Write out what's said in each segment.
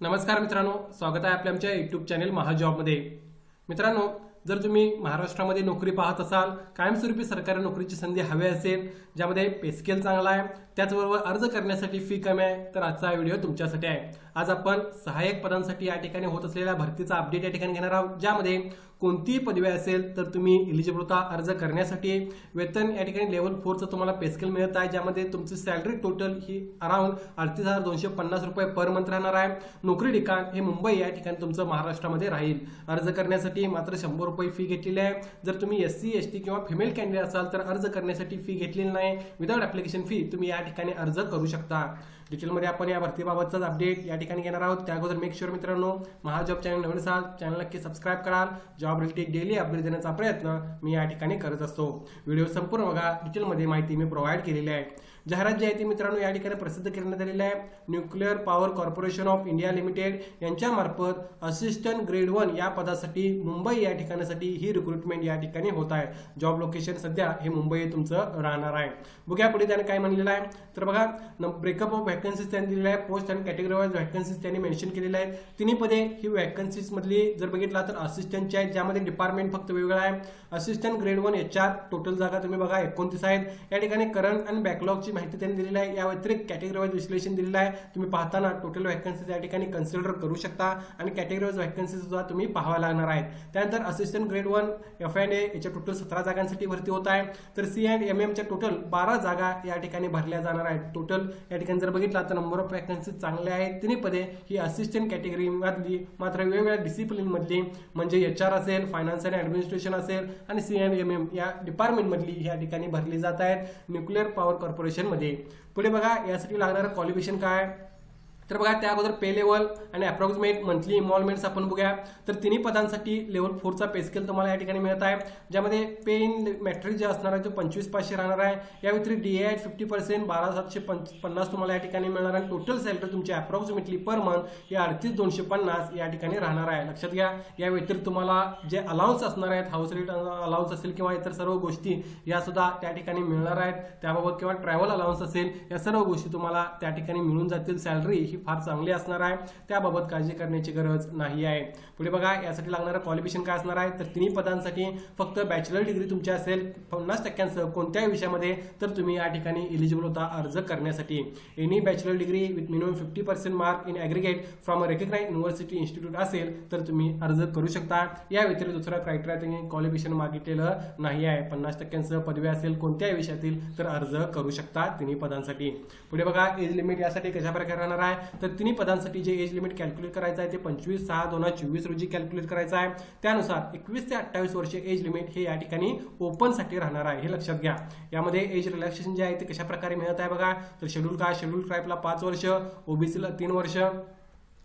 नमस्कार मित्रांनो स्वागत आहे आपल्या आमच्या युट्यूब चॅनेल महाजॉबमध्ये. मित्रांनो जर तुम्ही महाराष्ट्रामध्ये नोकरी पाहत असाल कायमस्वरूपी सरकारी नोकरीची संधी हवी असेल ज्यामध्ये पे स्केल चांगला आहे त्याचबरोबर अर्ज करण्यासाठी फी कमी आहे तर आजचा व्हिडिओ तुमच्यासाठी आहे. आज आपण सहाय्यक पदांसाठी या ठिकाणी होत असलेल्या भरतीचा अपडेट या ठिकाणी घेणार आहोत ज्यामध्ये कोणतीही पदवी असेल तर तुम्ही इलिजिबल होता अर्ज करण्यासाठी. वेतन या ठिकाणी लेवल फोरचं तुम्हाला पेस्केल मिळत आहे ज्यामध्ये तुमची सॅलरी टोटल ही अराउंड अडतीस हजार दोनशे पन्नास रुपये पर मंथ राहणार आहे. नोकरी ठिकाण हे मुंबई या ठिकाणी तुमचं महाराष्ट्रामध्ये राहील. अर्ज करण्यासाठी मात्र शंभर रुपये फी घेतलेली आहे. जर तुम्ही एस सी एस टी किंवा फिमेल कॅन्डिडेट असाल तर अर्ज करण्यासाठी फी घेतलेली नाही. विदाउट ॲप्लिकेशन फी तुम्ही या ठिकाणी अर्ज करू शकता. डिटेलमध्ये आपण या भरतीबाबतचाच अपडेट या ठिकाणी ठिकाणी घेणार आहोत. त्या अगोदर मेक शुअर मित्रांनो महाजॉब चॅनल नवीन असाल चॅनल नक्की सबस्क्राईब कराल. जॉब रिलेटेड डेली अपडेट देण्याचा प्रयत्न मी या ठिकाणी करत असतो. व्हिडिओ संपूर्ण बघा. डिटेलमध्ये माहिती मी प्रोव्हाइड केलेली आहे. जाहिरात जी आहे ती मित्रांनो या ठिकाणी प्रसिद्ध करण्यात आलेली आहे. Nuclear power corporation of India limited यांच्यामार्फत असिस्टंट ग्रेड वन या पदासाठी मुंबई या ठिकाणासाठी ही रिक्रुटमेंट या ठिकाणी होत आहे. जॉब लोकेशन सध्या हे मुंबई तुमचं राहणार आहे. बघूया पुढे त्याने काय म्हणलेलं आहे. तर बघा ब्रेकअप ऑफ व्हॅकन्सीज त्यांनी दिलेल्या आहे. पोस्ट आणि कॅटेगरी वाईज व्हॅकन्सीज त्यांनी मेन्शन केलेल्या आहेत तिन्ही पदे ही व्हॅकन्सीज मधली जर बघितला तर असिस्टंटची आहेत ज्यामध्ये डिपार्टमेंट फक्त वेगळा आहे. Assistant grade one H R total जागा तुम्ही बघा एकोणतीस आहेत. या ठिकाणी करंट आणि बॅकलॉगची माहिती त्यांनी दिलेली आहे. या व्यतिरिक्त कॅटेगरी वाईज विश्लेषण दिलेलं आहे. तुम्ही पाहताना टोटल व्हॅकन्सीज या ठिकाणी कन्सिडर करू शकता आणि कॅटेगरी वाईज व्हॅकन्सी सुद्धा तुम्ही पाहाव्या लागणार आहेत. त्यानंतर assistant grade one F and A याच्या टोटल सतरा जागांसाठी भरती होत आहे. तर सी अँड एम एमच्या टोटल बारा जागा या ठिकाणी भरल्या जाणार आहेत. टोटल या ठिकाणी जर बघितला तर नंबर ऑफ वॅकन्सी चांगले आहेत. तिन्ही पदे ही असिस्टंट कॅटेगरी मधली मात्र वेगवेगळ्या डिसिप्लिन मधली म्हणजे एच आर असेल फायनान्स आणि ऍडमिनिस्ट्रेशन असेल आणि सी अँड एम एम या डिपार्टमेंट मधली या ठिकाणी भरली जात आहेत. न्यूक्लिअर पॉवर कॉर्पोरेशन मध्ये पुढे बघा यासाठी लागणारं क्वालिफिकेशन काय? तर बघा त्या अगोदर पे लेवल आणि अप्रॉक्सिमेट मंथली इन्व्हॉल्वमेंट्स आपण बघूया. तर तिन्ही पदांसाठी लेवल फोरचा पे स्केल तुम्हाला या ठिकाणी मिळत आहे. ज्यामध्ये पे इन मॅट्रिक जे असणार आहे तो पंचवीस पाचशे राहणार आहे. या व्यतिरिक्त डी आय फिफ्टी पर्सेंट बारा सातशे पन्नास तुम्हाला या ठिकाणी मिळणार आहे. टोटल सॅलरी तुमची अप्रॉक्सिमेटली पर मंथ या अडतीस दोनशे पन्नास या ठिकाणी राहणार आहे. लक्षात घ्या या व्यतिरिक्त तुम्हाला जे अलाउन्स असणार आहेत हाऊस रेट अलाउन्स असेल किंवा इतर सर्व गोष्टी या सुद्धा त्या ठिकाणी मिळणार आहेत. त्याबाबत किंवा ट्रॅव्हल अलाउन्स असेल या सर्व गोष्टी तुम्हाला त्या ठिकाणी मिळून जातील. सॅलरी ही फार चांगली असणार आहे. त्याबाबत काळजी करण्याची गरज नाही आहे. पुढे बघा यासाठी लागणारं क्वालिफिकेशन काय असणार आहे? तर तिन्ही पदांसाठी फक्त बॅचलर डिग्री तुमची असेल पन्नास टक्क्यांसह कोणत्याही विषयामध्ये तर तुम्ही या ठिकाणी इलिजिबल होता अर्ज करण्यासाठी. Any bachelor degree with minimum fifty percent mark in aggregate from a recognise university institute असेल तर तुम्ही अर्ज करू शकता. या व्यतिरिक्त दुसरा क्रायटेरिया त्यांनी क्वालिफिकेशन मागितलेलं नाही आहे. पन्नास टक्क्यांसह पदवी असेल कोणत्याही विषयातील तर अर्ज करू शकता तिन्ही पदांसाठी. पुढे बघा एज लिमिट यासाठी कशा प्रकारे राहणार आहे? तर तिन्ही पदांसाठी जे एज लिमिट कॅल्क्युलेट करायचं आहे ते पंचवीस सहा दोन हजार चोवीस रोजी कॅल्क्युलेट करायचं आहे. त्यानुसार एकवीस ते अठ्ठावीस वर्ष एज लिमिट हे या ठिकाणी ओपनसाठी राहणार आहे हे लक्षात घ्या. यामध्ये एज रिलॅक्सेशन जे आहे ते कशा प्रकारे मिळत आहे बघा? तर शेड्यूल काय? शेड्यूल ट्राईबला पाच वर्ष ओबीसीला तीन वर्ष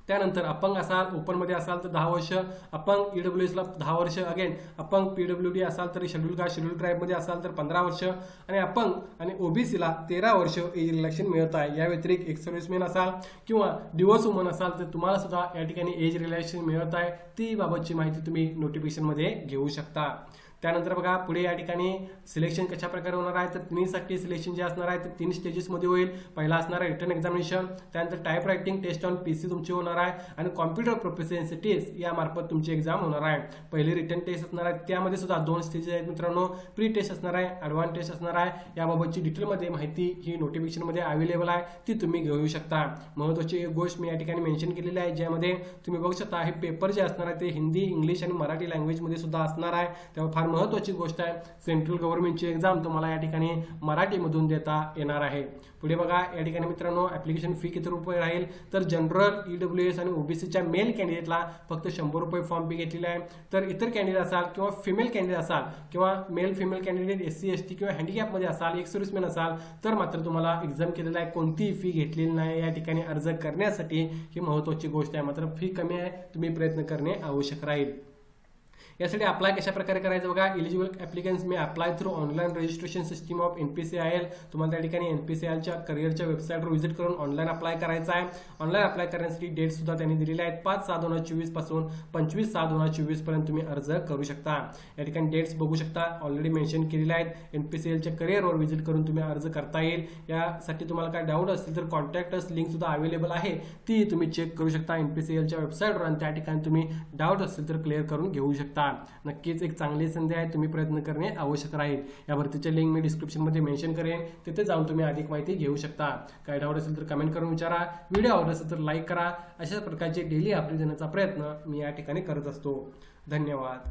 त्यानंतर अपंग असाल ओपनमध्ये असाल तर दहा वर्ष अपंग ईडब्ल्यू एसला दहा वर्ष अगेन अपंग पीडब्ल्यू डी असाल तर शेड्यूल कास्ट शेड्यूल ट्राईबमध्ये असाल तर पंधरा वर्ष आणि अपंग आणि ओबीसीला तेरा वर्ष एज रिलॅक्शन मिळत आहे. या व्यतिरिक्त एक सर्व्हिसमॅन असाल किंवा डिवोर्स वुमन असाल तर तुम्हाला सुद्धा या ठिकाणी एज रिलॅक्शन मिळत आहे. ती बाबतची माहिती तुम्ही नोटिफिकेशनमध्ये घेऊ शकता. त्यानंतर बघा पुढे या ठिकाणी सिलेक्शन कशा प्रकारे होणार आहे? तर तिन्हीसाठी सिलेक्शन जे असणार आहे ते तीन स्टेजेसमध्ये होईल. पहिला असणार आहे रिटर्न एक्झामिनेशन त्यानंतर type writing test on P C तुमची होणार आहे आणि कॉम्प्युटर प्रोफेशन्सी टेस्ट यामार्फत तुमची एक्झाम होणार आहे. पहिली रिटर्न टेस्ट असणार आहे त्यामध्ये सुद्धा दोन स्टेजेस आहेत मित्रांनो. प्री टेस्ट असणार आहे ॲडव्हान्स टेस्ट असणार आहे. याबाबतची डिटेलमध्ये माहिती ही नोटिफिकेशनमध्ये अवेलेबल आहे ती तुम्ही घेऊ शकता. महत्त्वाची एक गोष्ट मी या ठिकाणी मेन्शन केलेली आहे ज्यामध्ये तुम्ही बघू शकता हे पेपर जे असणार आहे ते हिंदी इंग्लिश आणि मराठी लँग्वेजमध्ये सुद्धा असणार आहे. त्यामुळे फार महत्त्वाची गोष्ट आहे सेंट्रल गव्हर्नमेंटची एक्झाम तुम्हाला या ठिकाणी मराठीमधून देता येणार आहे. पुढे बघा या ठिकाणी मित्रांनो ऍप्लिकेशन फी किती रुपये राहील? तर जनरल ईडब्ल्यू एस आणि ओबीसीच्या मेल कॅन्डिडेटला फक्त शंभर रुपये फॉर्म फी घेतलेला आहे. तर इतर कॅन्डिडेट असाल किंवा फिमेल कॅन्डिडेट असाल किंवा male female candidate S C S T किंवा हँडिकॅपमध्ये असाल एक सर्व्हिसमॅन असाल तर मात्र तुम्हाला एक्झाम केलेला आहे. कोणतीही फी घेतलेली नाही. या ठिकाणी अर्ज करण्यासाठी ही महत्त्वाची गोष्ट आहे. मात्र फी कमी आहे तुम्ही प्रयत्न करणे आवश्यक राहील. यासाठी अप्लाय कशा प्रकारे करायचं बघा? Eligible applicants may apply through online registration system of N P C I L तुम्हाला त्या ठिकाणी एन पी सी आय एलच्या करिअरच्या वेबसाईटवर व्हिजिट करून ऑनलाईन अप्लाय करायचा आहे. ऑनलाईन अप्लाय करण्यासाठी डेट सुद्धा त्यांनी दिलेले आहेत. पाच सहा दोन हजार चोवीसपासून पंचवीस सहा दोन हजार चोवीसपर्यंत तुम्ही अर्ज करू शकता. या ठिकाणी डेट्स बघू शकता. ऑलरेडी मेन्शन केलेले आहेत. एन पी सी एलच्या करिअरवर व्हिजिट करून तुम्ही अर्ज करता येईल. यासाठी तुम्हाला काय डाऊट असतील तर कॉन्टॅक्ट लिंक सुद्धा अवेलेबल आहे. ती तुम्ही चेक करू शकता एन पी सी एलच्या वेबसाईटवर आणि त्या ठिकाणी तुम्ही डाऊट असतील तर क्लिअर करून घेऊ शकता. शकता नक्कीच एक चांगली संधी आहे. तुम्ही प्रयत्न करणे आवश्यक राहील. या भरतीचे लिंक मी डिस्क्रिप्शनमध्ये मेन्शन करेन. तिथे जाऊन तुम्ही अधिक माहिती घेऊ शकता. काय डाऊट असेल तर कमेंट करून विचारा. व्हिडिओ आवडत असेल तर लाईक करा. अशा प्रकारचे डेली अपडेट देण्याचा प्रयत्न मी या ठिकाणी करत असतो. धन्यवाद.